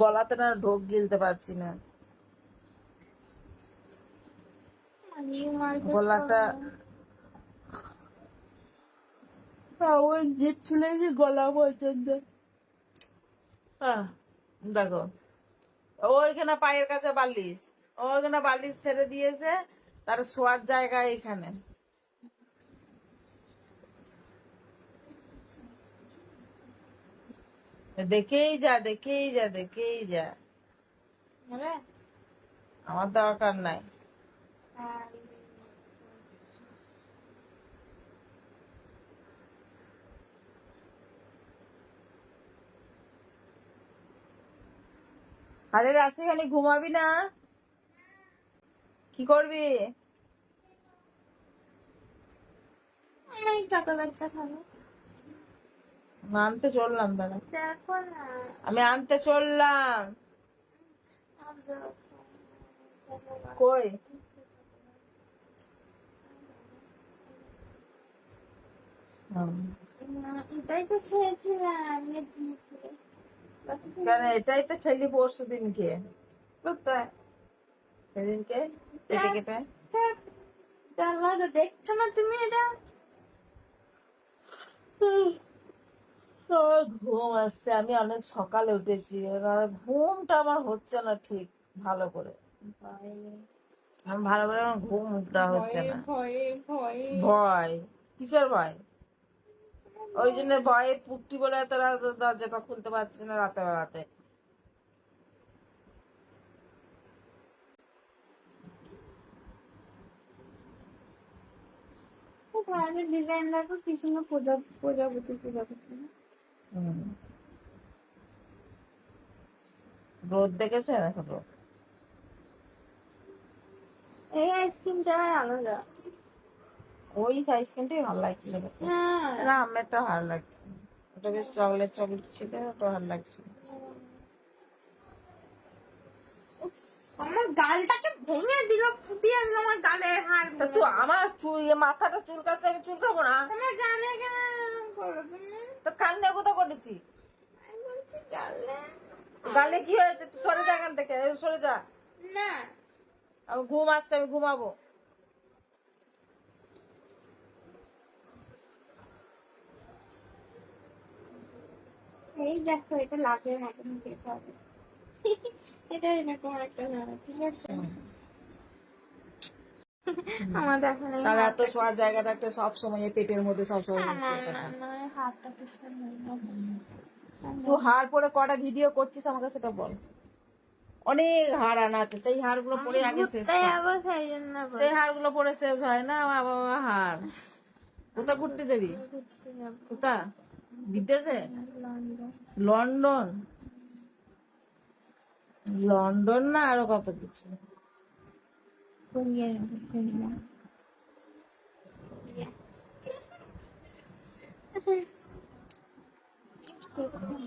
গলাতে না ঢোক গিলতে পারছি না। গলাটা ওই জিপ ছুলেছি গলা পর্যন্ত হ্যাঁ দেখো। ওইখানে পায়ের কাছে বালিশ। ওইখানে বালিশ ছেড়ে দিয়েছে তার শোয়ার জায়গা এখানে। দেখেই যা দেখেই যা দেখেই যা। আমার দরকার নাই। আরে রাশি রাশিখানি ঘুমাবি না? কি করবি? আমি আনতে চললাম দাদা আমি আনতে চললাম। কই? এটাই তো খেয়েছিলাম কেন এটাই তো খেলি পরশু দিনকে সেদিনকে? কেটে কেটে তো, দেখছ না তুমি এটা? ঘুম আসছে আমি অনেক সকালে উঠেছি ঘুমটা আমার হচ্ছে না ঠিক ভালো করে। আমার ভালো করে আমার ঘুম উঠা হচ্ছে না। ভয়ে কিসের ভয়? ওই জন্য ভয়ে পুকটি বলে এত দরজাটা খুলতে পারছি না রাতে বেলাতে। ঘরের ডিজাইন দেখো কি সুন্দর প্রজা প্রজাপতি প্রজাপতি। রোদ দেখেছে দেখো রোদ? এই আইসক্রিমটা আলাদা। ওই আইসক্রিমটাই ভালো লাগছিল দেখতে হ্যাঁ। না আমেরটা ভালো লাগছে। ওটা বেশ চকলেট চকলেট ছিল ওটা ভালো লাগছিল। উফ, আমার গালটাকে ভেঙে দিল ফুটিয়ে দিল আমার গালের হাড় তা তুই আমার ইয়ে মাথাটা চুলকাচ্ছে আমি চুলকাবো না? তো কান্নে কোথা করেছি? গালে। কি হয়েছে? তুই সরে যা এখান থেকে সরে যা। না। আমি ঘুম আসছে আমি ঘুমাবো। এই দেখো এটা লাভের মতন খেতে হবে। এটা এরকম একটা ঠিক আছে? আমার দেখো তার এত শোয়ার জায়গা থাকতে সব সময় পেটের মধ্যে সব সময় হাতটা তুই হাড় পরে কটা ভিডিও করছিস আমাকে সেটা বল। অনেক হাড় আনা আছে সেই হাড়গুলো পরে আগে শেষ সেই হাড়গুলো পরে শেষ হয় না বাবা বাবা হাড়। কোথা ঘুরতে যাবি? কোথা? বিদেশে। লন্ডন? লন্ডন না আরও কত কিছু? con Giang Phương Giang Phương Giang